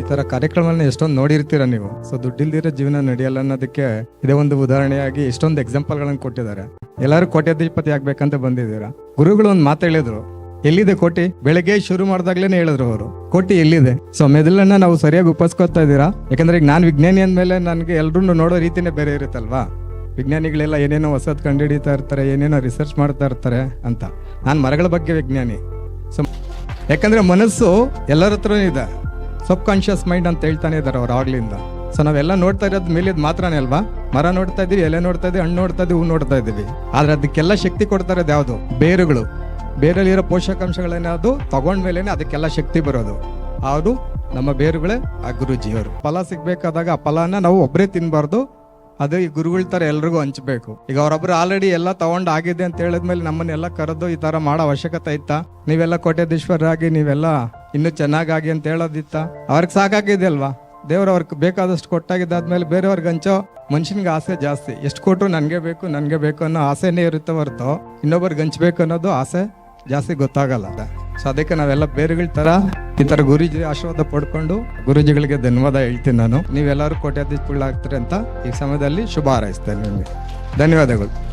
ಈ ತರ ಕಾರ್ಯಕ್ರಮಗಳನ್ನ ಎಷ್ಟೊಂದು ನೋಡಿರ್ತೀರ ನೀವು? ಸೊ ದುಡ್ಡಿಲ್ದಿರೋ ಜೀವನ ನಡೆಯಲ್ಲ ಅನ್ನೋದಕ್ಕೆ ಇದೇ ಒಂದು ಉದಾಹರಣೆಯಾಗಿ ಎಷ್ಟೊಂದು ಎಕ್ಸಾಂಪಲ್ ಗಳನ್ನ ಕೊಟ್ಟಿದ್ದಾರೆ. ಎಲ್ಲರೂ ಕೋಟ್ಯಾಧಿಪತಿ ಆಗ್ಬೇಕಂತ ಬಂದಿದ್ದೀರಾ? ಗುರುಗಳು ಒಂದು ಮಾತು ಹೇಳಿದ್ರು, ಎಲ್ಲಿದೆ ಕೋಟಿ? ಬೆಳಗ್ಗೆ ಶುರು ಮಾಡಿದಾಗ್ಲೇನೆ ಹೇಳಿದ್ರು ಅವರು. ಕೋಟಿ ಎಲ್ಲಿದೆ? ಸೊ ಮೆದುಳನ್ನ ನಾವು ಸರಿಯಾಗಿ ಉಪಸ್ಕೋತಾ ಇದ್ದೀರಾ? ಯಾಕಂದ್ರೆ ಈಗ ನಾನು ವಿಜ್ಞಾನಿ ಅಂದ್ಮೇಲೆ ನನಗೆ ಎಲ್ರು ನೋಡೋ ರೀತಿನೇ ಬೇರೆ ಇರುತ್ತಲ್ವಾ? ವಿಜ್ಞಾನಿಗಳೆಲ್ಲ ಏನೇನೋ ಹೊಸದ್ ಕಂಡುಹಿಡಿತಾ ಇರ್ತಾರೆ, ಏನೇನೋ ರಿಸರ್ಚ್ ಮಾಡ್ತಾ ಇರ್ತಾರೆ ಅಂತ. ನಾನು ಮರಗಳ ಬಗ್ಗೆ ವಿಜ್ಞಾನಿ. ಸೊ ಯಾಕಂದ್ರೆ ಮನಸ್ಸು ಎಲ್ಲರ ಹತ್ರನೂ ಇದೆ. ಸಬ್ ಕಾನ್ಶಿಯಸ್ ಮೈಂಡ್ ಅಂತ ಹೇಳ್ತಾನೆ ಇದ್ದಾರೆ ಅವ್ರು ಆಗ್ಲಿಂದ. ಸೊ ನಾವೆಲ್ಲ ನೋಡ್ತಾ ಇರೋದು ಮೇಲಿದ್ ಮಾತ್ರನೇ ಅಲ್ವಾ? ಮರ ನೋಡ್ತಾ ಇದೀವಿ, ಎಲೆ ನೋಡ್ತಾ ಇದೀವಿ, ಹಣ್ಣು ನೋಡ್ತಾ ಇದೀವಿ, ಹೂ ನೋಡ್ತಾ ಇದೀವಿ. ಆದ್ರೆ ಅದಕ್ಕೆಲ್ಲ ಶಕ್ತಿ ಕೊಡ್ತಾ ಇರೋದು ಯಾವುದು? ಬೇರುಗಳು. ಬೇರಲ್ಲಿರೋ ಪೋಷಕಾಂಶಗಳೇನಾದ್ರು ತಗೊಂಡ್ಮೇಲೆನೆ ಅದಕ್ಕೆಲ್ಲ ಶಕ್ತಿ ಬರೋದು. ಅವರು ನಮ್ಮ ಬೇರುಗಳೇ ಆ ಗುರುಜಿಯವರು. ಫಲ ಸಿಗ್ಬೇಕಾದಾಗ ಆ ಫಲನ ನಾವು ಒಬ್ಬರೇ ತಿನ್ಬಾರ್ದು. ಅದು ಈ ಗುರುಗಳ ತರ ಎಲ್ರಿಗೂ ಹಂಚಬೇಕು. ಈಗ ಅವರೊಬ್ರು ಆಲ್ರೆಡಿ ಎಲ್ಲ ತಗೊಂಡ್ ಆಗಿದೆ ಅಂತ ಹೇಳಿದ್ಮೇಲೆ ನಮ್ಮನ್ನೆಲ್ಲ ಕರೆದು ಈ ತರ ಮಾಡೋ ಅವಶ್ಯಕತೆ ಇತ್ತಾ? ನೀವೆಲ್ಲ ಕೋಟ್ಯಾಧೀಶ್ವರರಾಗಿ ನೀವೆಲ್ಲ ಇನ್ನೂ ಚೆನ್ನಾಗಾಗಿ ಅಂತ ಹೇಳೋದಿತ್ತ. ಅವ್ರಿಗೆ ಸಾಕಾಗಿದೆ ಅಲ್ವಾ ದೇವ್ರ ಅವ್ರಿಗೆ ಬೇಕಾದಷ್ಟು ಕೊಟ್ಟಾಗಿದ್ದಾದ್ಮೇಲೆ ಬೇರೆಯವ್ರಿಗೆ ಹಂಚೋ ಮನುಷ್ಯನಿಗೆ ಆಸೆ ಜಾಸ್ತಿ. ಎಷ್ಟು ಕೊಟ್ಟರು ನನಗೆ ಬೇಕು ನನಗೆ ಬೇಕು ಅನ್ನೋ ಆಸೆನೇ ಇರುತ್ತೆ ಹೊರತು ಇನ್ನೊಬ್ಬರಿಗೆ ಹಂಚ್ಬೇಕು ಅನ್ನೋದು ಆಸೆ ಜಾಸ್ತಿ ಗೊತ್ತಾಗಲ್ಲ ಸೊ ಅದಕ್ಕೆ ನಾವೆಲ್ಲ ಬೇರೆಗಳ ತರ ಈ ತರ ಗುರುಜಿ ಆಶೀರ್ವಾದ ಪಡ್ಕೊಂಡು ಗುರುಜಿಗಳಿಗೆ ಧನ್ಯವಾದ ಹೇಳ್ತೀನಿ ನಾನು. ನೀವೆಲ್ಲರೂ ಕೋಟ್ಯಾಧೀಶಗಳಾಗ್ತೀರಿ ಅಂತ ಈ ಸಮಯದಲ್ಲಿ ಶುಭ ಹಾರೈಸ್ತೇನೆ ನಿಮಗೆ. ಧನ್ಯವಾದಗಳು.